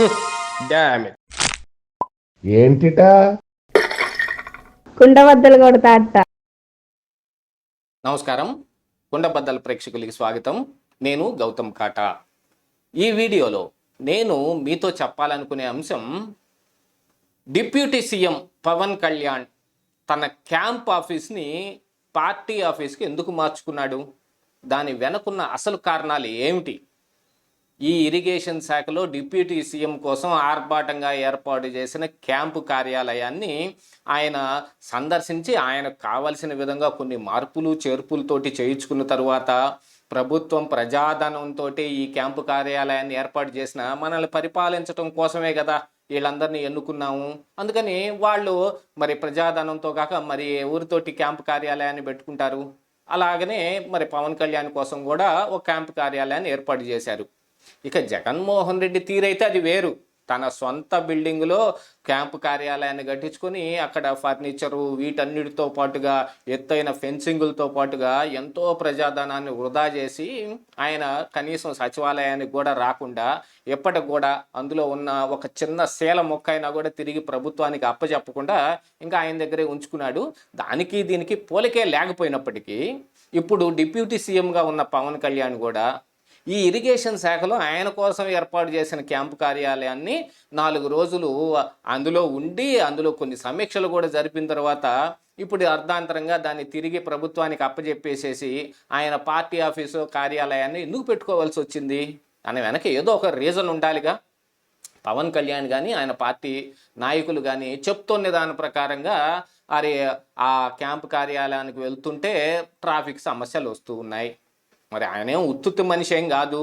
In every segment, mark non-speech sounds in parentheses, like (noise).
(laughs) ఏంటిట? కుండబద్దలు కొడతా అత్త. నమస్కారం. కుండబద్దల ప్రేక్షకులకి స్వాగతం. నేను గౌతమ్ కాటా. ఈ వీడియోలో నేను మీతో చెప్పాలనుకునే అంశం డిప్యూటీ సీఎం పవన్ కళ్యాణ్ తన క్యాంప్ ఆఫీస్ని పార్టీ ఆఫీస్కి ఎందుకు మార్చుకున్నాడు? దాని వెనకున్న అసలు కారణాలు ఏమిటి? ఈ ఇరిగేషన్ శాఖలో డిప్యూటీ సీఎం కోసం ఆర్భాటంగా ఏర్పాటు చేసిన క్యాంపు కార్యాలయాన్ని ఆయన సందర్శించి ఆయనకు కావలసిన విధంగా కొన్ని మార్పులు చేర్పులతోటి చేయించుకున్న తర్వాత ప్రభుత్వం ప్రజాధనంతో ఈ క్యాంపు కార్యాలయాన్ని ఏర్పాటు చేసిన మనల్ని పరిపాలించడం కోసమే కదా వీళ్ళందరినీ ఎన్నుకున్నాము. అందుకని వాళ్ళు మరి ప్రజాధనంతో కాక మరి ఊరితోటి క్యాంపు కార్యాలయాన్ని పెట్టుకుంటారు? అలాగనే మరి పవన్ కళ్యాణ్ కోసం కూడా ఒక క్యాంపు కార్యాలయాన్ని ఏర్పాటు చేశారు. ఇక జగన్మోహన్ రెడ్డి తీరైతే అది వేరు. తన సొంత బిల్డింగ్లో క్యాంపు కార్యాలయాన్ని కట్టించుకొని అక్కడ ఫర్నిచరు వీటన్నిటితో పాటుగా ఎత్తైన ఫెన్సింగులతో పాటుగా ఎంతో ప్రజాధనాన్ని వృధా చేసి ఆయన కనీసం సచివాలయానికి కూడా రాకుండా ఎప్పటికి కూడా అందులో ఉన్న ఒక చిన్న శీల మొక్క అయినా కూడా తిరిగి ప్రభుత్వానికి అప్పచెప్పకుండా ఇంకా ఆయన దగ్గరే ఉంచుకున్నాడు. దానికి దీనికి పోలికే లేకపోయినప్పటికీ ఇప్పుడు డిప్యూటీ సీఎంగా ఉన్న పవన్ కళ్యాణ్ కూడా ఈ ఇరిగేషన్ శాఖలో ఆయన కోసం ఏర్పాటు చేసిన క్యాంపు కార్యాలయాన్ని నాలుగు రోజులు అందులో ఉండి అందులో కొన్ని సమీక్షలు కూడా జరిపిన తర్వాత ఇప్పుడు అర్ధాంతరంగా దాన్ని తిరిగి ప్రభుత్వానికి అప్పజెప్పేసేసి ఆయన పార్టీ ఆఫీసు కార్యాలయాన్ని ఎందుకు పెట్టుకోవాల్సి వచ్చింది? దాని వెనక ఏదో ఒక రీజన్ ఉండాలిగా. పవన్ కళ్యాణ్ కానీ ఆయన పార్టీ నాయకులు కానీ చెప్తున్న దాని ప్రకారంగా అరే ఆ క్యాంపు కార్యాలయానికి వెళ్తుంటే ట్రాఫిక్ సమస్యలు వస్తూ ఉన్నాయి. మరి ఆయన ఏం ఉత్తుత్తి మనిషి ఏం కాదు.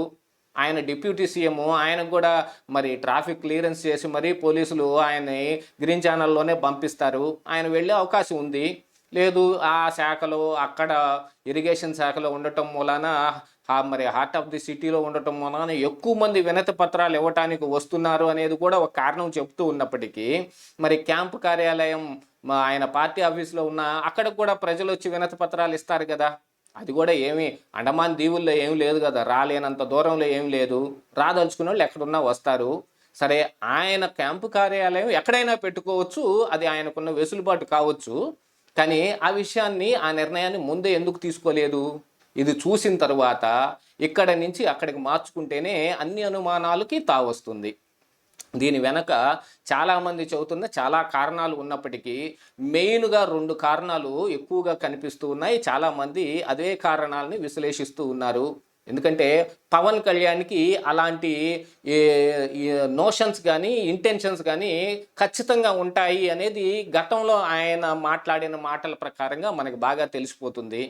ఆయన డిప్యూటీ సీఎం ఆయనకు కూడా మరి ట్రాఫిక్ క్లియరెన్స్ చేసి మరి పోలీసులు ఆయన్ని గ్రీన్ ఛానల్లోనే పంపిస్తారు. ఆయన వెళ్ళే అవకాశం ఉంది. లేదు ఆ శాఖలో అక్కడ ఇరిగేషన్ శాఖలో ఉండటం మూలాన మరి హార్ట్ ఆఫ్ ది సిటీలో ఉండటం మూలాన ఎక్కువ మంది వినతి పత్రాలు ఇవ్వటానికి వస్తున్నారు అనేది కూడా ఒక కారణం చెప్తూ ఉన్నప్పటికీ మరి క్యాంప్ కార్యాలయం ఆయన పార్టీ ఆఫీస్లో ఉన్న అక్కడ కూడా ప్రజలు వచ్చి వినతి పత్రాలు ఇస్తారు కదా. అది కూడా ఏమి అండమాన్ దీవుల్లో ఏం లేదు కదా రాలేనంత దూరంలో ఏం లేదు. రాదలుచుకున్న వాళ్ళు ఎక్కడున్నా వస్తారు. సరే ఆయన క్యాంపు కార్యాలయం ఎక్కడైనా పెట్టుకోవచ్చు అది ఆయనకున్న వెసులుబాటు కావచ్చు. కానీ ఆ విషయాన్ని ఆ నిర్ణయాన్ని ముందే ఎందుకు తీసుకోలేదు? ఇది చూసిన తరువాత ఇక్కడ నుంచి అక్కడికి మార్చుకుంటేనే అన్ని అనుమానాలకి తావస్తుంది. దీని వెనక చాలామంది చెబుతున్న చాలా కారణాలు ఉన్నప్పటికీ మెయిన్గా రెండు కారణాలు ఎక్కువగా కనిపిస్తూ ఉన్నాయి. చాలామంది అదే కారణాలని విశ్లేషిస్తూ ఉన్నారు. ఎందుకంటే పవన్ కళ్యాణ్కి అలాంటి నోషన్స్ కానీ ఇంటెన్షన్స్ కానీ ఖచ్చితంగా ఉంటాయి అనేది గతంలో ఆయన మాట్లాడిన మాటల ప్రకారంగా మనకు బాగా తెలిసిపోతుంది.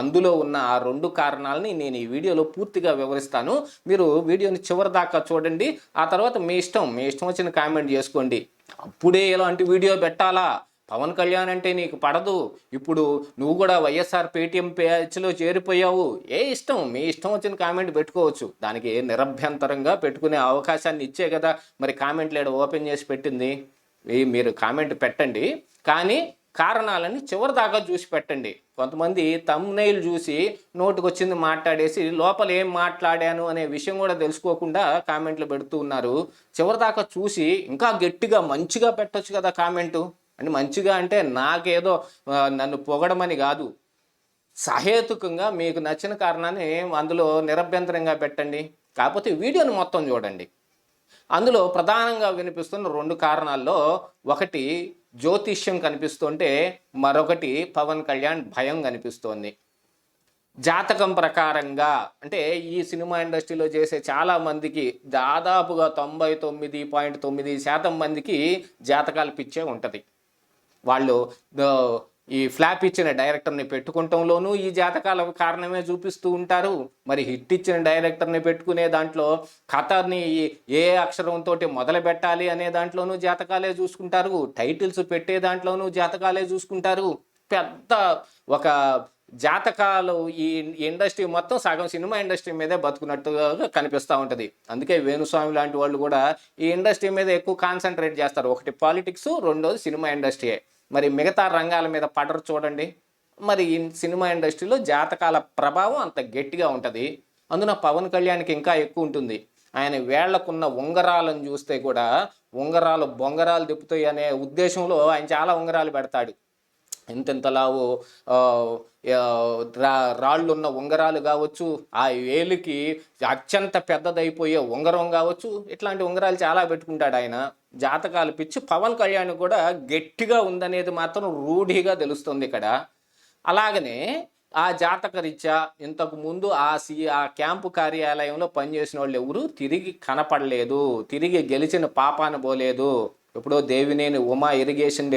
అందులో ఉన్న ఆ రెండు కారణాలని నేను ఈ వీడియోలో పూర్తిగా వివరిస్తాను. మీరు వీడియోని చివరి దాకా చూడండి. ఆ తర్వాత మీ ఇష్టం మీ ఇష్టం వచ్చిన కామెంట్ చేసుకోండి. అప్పుడే ఇలాంటి వీడియో పెట్టాలా? పవన్ కళ్యాణ్ అంటే నీకు పడదు. ఇప్పుడు నువ్వు కూడా వైఎస్ఆర్ పేటిఎం పేజ్లో చేరిపోయావు. ఏ ఇష్టం? మీ ఇష్టం వచ్చిన కామెంట్ పెట్టుకోవచ్చు. దానికి నిరభ్యంతరంగా పెట్టుకునే అవకాశాన్ని ఇచ్చే కదా. మరి కామెంట్లు ఏడ ఓపెన్ చేసి పెట్టింది? మీరు కామెంట్ పెట్టండి. కానీ కారణాలని చివరి దాకా చూసి పెట్టండి. కొంతమంది తమ్నైల్ చూసి నోటికి వచ్చింది మాట్లాడేసి లోపల ఏం మాట్లాడాను అనే విషయం కూడా తెలుసుకోకుండా కామెంట్లు పెడుతూ ఉన్నారు. చివరి దాకా చూసి ఇంకా గట్టిగా మంచిగా పెట్టొచ్చు కదా కామెంటు? అంటే మంచిగా అంటే నాకేదో నన్ను పొగడమని కాదు. సహేతుకంగా మీకు నచ్చిన కారణాన్ని అందులో నిరభ్యంతరంగా పెట్టండి. కాకపోతే వీడియోని మొత్తం చూడండి. అందులో ప్రధానంగా వినిపిస్తున్న రెండు కారణాల్లో ఒకటి జ్యోతిష్యం కనిపిస్తుంటే మరొకటి పవన్ కళ్యాణ్ భయం కనిపిస్తోంది. జాతకం ప్రకారంగా అంటే ఈ సినిమా ఇండస్ట్రీలో చేసే చాలా మందికి దాదాపుగా తొంభై తొమ్మిది పాయింట్ తొమ్మిది శాతం మందికి జాతకాలు పిచ్చే ఉంటుంది. వాళ్ళు ఈ ఫ్లాప్ ఇచ్చిన డైరెక్టర్ని పెట్టుకుంటంలోనూ ఈ జాతకాల కారణమే చూపిస్తూ ఉంటారు. మరి హిట్ ఇచ్చిన డైరెక్టర్ని పెట్టుకునే దాంట్లో కథని ఏ అక్షరంతో మొదలు పెట్టాలి అనే దాంట్లోనూ జాతకాలే చూసుకుంటారు. టైటిల్స్ పెట్టే దాంట్లోనూ జాతకాలే చూసుకుంటారు. పెద్ద ఒక జాతకాలు ఈ ఇండస్ట్రీ మొత్తం సగం సినిమా ఇండస్ట్రీ మీదే బతుకున్నట్టుగా కనిపిస్తూ ఉంటుంది. అందుకే వేణుస్వామి లాంటి వాళ్ళు కూడా ఈ ఇండస్ట్రీ మీద ఎక్కువ కాన్సన్ట్రేట్ చేస్తారు. ఒకటి పాలిటిక్స్ రెండోది సినిమా ఇండస్ట్రీయే. మరి మిగతా రంగాల మీద పడరు చూడండి. మరి ఈ సినిమా ఇండస్ట్రీలో జాతకాల ప్రభావం అంత గట్టిగా ఉంటుంది. అందున పవన్ కళ్యాణ్కి ఇంకా ఎక్కువ ఉంటుంది. ఆయన వేళ్ళకున్న ఉంగరాలను చూస్తే కూడా ఉంగరాలు బొంగరాలు తిప్పుతాయి అనే ఉద్దేశంలో ఆయన చాలా ఉంగరాలు పెడతాడు. ఇంతెంతలావు రా రాళ్ళు ఉన్న ఉంగరాలు కావచ్చు ఆ వేలికి అత్యంత పెద్దదైపోయే ఉంగరం కావచ్చు ఇట్లాంటి ఉంగరాలు చాలా పెట్టుకుంటాడు ఆయన. జాతకాలు పిచ్చి పవన్ కళ్యాణ్ కూడా గట్టిగా ఉందనేది మాత్రం రూఢిగా తెలుస్తుంది ఇక్కడ. అలాగనే ఆ జాతక రీత్యా ఇంతకు ముందు ఆ సి ఆ క్యాంపు కార్యాలయంలో పనిచేసిన వాళ్ళు ఎవరు తిరిగి కనపడలేదు తిరిగి గెలిచిన పాపాన పోలేదు. ఎప్పుడో దేవినేని ఉమా ఇరిగేషన్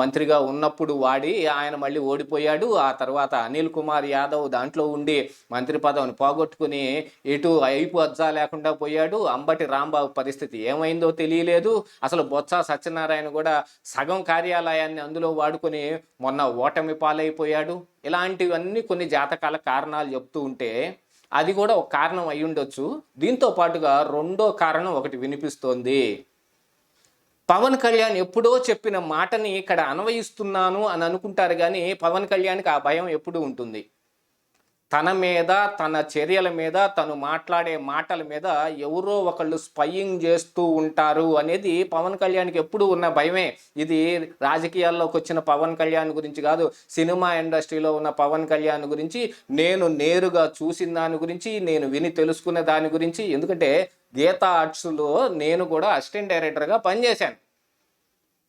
మంత్రిగా ఉన్నప్పుడు వాడి ఆయన మళ్ళీ ఓడిపోయాడు. ఆ తర్వాత అనిల్ కుమార్ యాదవ్ దాంట్లో ఉండి మంత్రి పదవిని పోగొట్టుకుని ఇటు అయిపు అజ్జా లేకుండా పోయాడు. అంబటి రాంబాబు పరిస్థితి ఏమైందో తెలియలేదు. అసలు బొత్స సత్యనారాయణ కూడా సగం కార్యాలయాన్ని అందులో వాడుకొని మొన్న ఓటమి పాలైపోయాడు. ఇలాంటివన్నీ కొన్ని జాతకాల కారణాలు చెప్తూ ఉంటే అది కూడా ఒక కారణం అయి ఉండొచ్చు దీంతో పాటుగా రెండో కారణం ఒకటి వినిపిస్తోంది. పవన్ కళ్యాణ్ ఎప్పుడో చెప్పిన మాటని ఇక్కడ అన్వయిస్తున్నాను అని అనుకుంటారు కానీ పవన్ కళ్యాణ్కి ఆ భయం ఎప్పుడూ ఉంటుంది. తన మీద తన చర్యల మీద తను మాట్లాడే మాటల మీద ఎవరో ఒకళ్ళు స్పయింగ్ చేస్తూ ఉంటారు అనేది పవన్ కళ్యాణ్కి ఎప్పుడు ఉన్న భయమే. ఇది రాజకీయాల్లోకి వచ్చిన పవన్ కళ్యాణ్ గురించి కాదు సినిమా ఇండస్ట్రీలో ఉన్న పవన్ కళ్యాణ్ గురించి నేను నేరుగా చూసిన దాని గురించి నేను విని తెలుసుకున్న దాని గురించి. ఎందుకంటే గీతా ఆర్ట్స్లో నేను కూడా అసిస్టెంట్ డైరెక్టర్గా పనిచేశాను.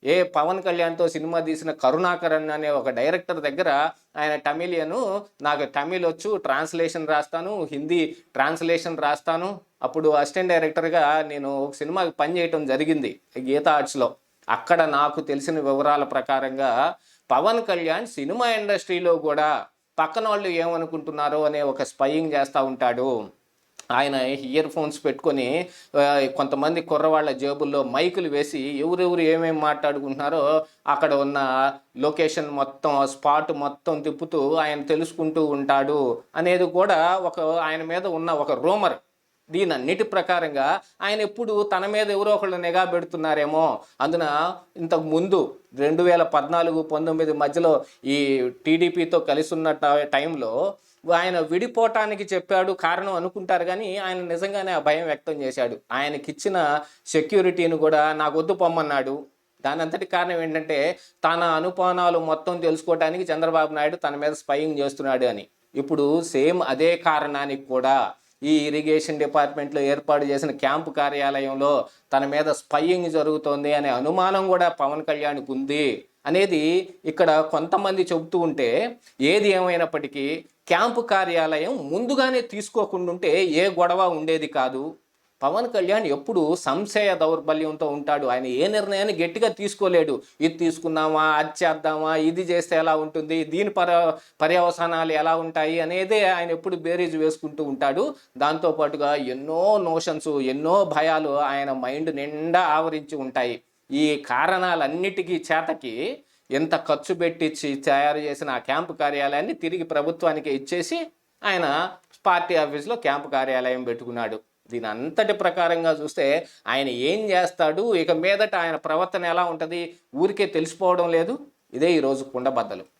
ఏ పవన్ కళ్యాణ్తో సినిమా తీసిన కరుణాకరన్ అనే ఒక డైరెక్టర్ దగ్గర ఆయన టమిలియను నాకు తమిళ్ వచ్చు ట్రాన్స్లేషన్ రాస్తాను హిందీ ట్రాన్స్లేషన్ రాస్తాను. అప్పుడు అసిస్టెంట్ డైరెక్టర్గా నేను ఒక సినిమాకి పనిచేయటం జరిగింది గీతా ఆర్ట్స్లో. అక్కడ నాకు తెలిసిన వివరాల ప్రకారంగా పవన్ కళ్యాణ్ సినిమా ఇండస్ట్రీలో కూడా పక్కన వాళ్ళు ఏమనుకుంటున్నారో అనే ఒక స్పయింగ్ చేస్తూ ఉంటాడు. ఆయన ఇయర్ ఫోన్స్ పెట్టుకొని కొంతమంది కుర్రవాళ్ళ జేబుల్లో మైకులు వేసి ఎవరెవరు ఏమేమి మాట్లాడుకుంటున్నారో అక్కడ ఉన్న లొకేషన్ మొత్తం స్పాట్ మొత్తం తిప్పుతూ ఆయన తెలుసుకుంటూ ఉంటాడు అనేది కూడా ఒక ఆయన మీద ఉన్న ఒక రూమర్. దీని అన్నిటి ప్రకారంగా ఆయన ఎప్పుడు తన మీద ఎవరో ఒకళ్ళు నిఘా పెడుతున్నారేమో. అందున ఇంతకు ముందు రెండు వేల పద్నాలుగు పంతొమ్మిది మధ్యలో ఈ టీడీపీతో కలిసి ఉన్న టైంలో ఆయన విడిపోవటానికి చెప్పాడు కారణం అనుకుంటారు కానీ ఆయన నిజంగానే ఆ భయం వ్యక్తం చేశాడు. ఆయనకిచ్చిన సెక్యూరిటీని కూడా నాకు వద్దు పొమ్మన్నాడు. దాని అంతటి కారణం ఏంటంటే తన అనుపానాలు మొత్తం తెలుసుకోవడానికి చంద్రబాబు నాయుడు తన మీద స్పయింగ్ చేస్తున్నాడు అని. ఇప్పుడు సేమ్ అదే కారణానికి కూడా ఈ ఇరిగేషన్ డిపార్ట్మెంట్లో ఏర్పాటు చేసిన క్యాంపు కార్యాలయంలో తన మీద స్పయింగ్ జరుగుతోంది అనే అనుమానం కూడా పవన్ కళ్యాణ్కి ఉంది అనేది ఇక్కడ కొంతమంది చెబుతూ ఉంటే ఏది ఏమైనప్పటికీ క్యాంపు కార్యాలయం ముందుగానే తీసుకోకుండా ఉంటే ఏ గొడవ ఉండేది కాదు. పవన్ కళ్యాణ్ ఎప్పుడు సంశయ దౌర్బల్యంతో ఉంటాడు. ఆయన ఏ నిర్ణయాన్ని గట్టిగా తీసుకోలేడు. ఇది తీసుకుందామా అది చేద్దామా ఇది చేస్తే ఎలా ఉంటుంది దీని పర పర్యవసానాలు ఎలా ఉంటాయి అనేదే ఆయన ఎప్పుడు బేరీజ్ వేసుకుంటూ ఉంటాడు. దాంతోపాటుగా ఎన్నో నోషన్స్ ఎన్నో భయాలు ఆయన మైండ్ నిండా ఆవరించి ఉంటాయి. ఈ కారణాలన్నిటికీ చేతకి ఎంత ఖర్చు పెట్టించి తయారు చేసిన ఆ క్యాంపు కార్యాలయాన్ని తిరిగి ప్రభుత్వానికి ఇచ్చేసి ఆయన పార్టీ ఆఫీస్లో క్యాంపు కార్యాలయం పెట్టుకున్నాడు. దీని అంతటి ప్రకారంగా చూస్తే ఆయన ఏం చేస్తాడు? ఇక మీదట ఆయన ప్రవర్తన ఎలా ఉంటుంది? ఊరికే తెలిసిపోవడం లేదు. ఇదే ఈరోజు కుండబద్దలు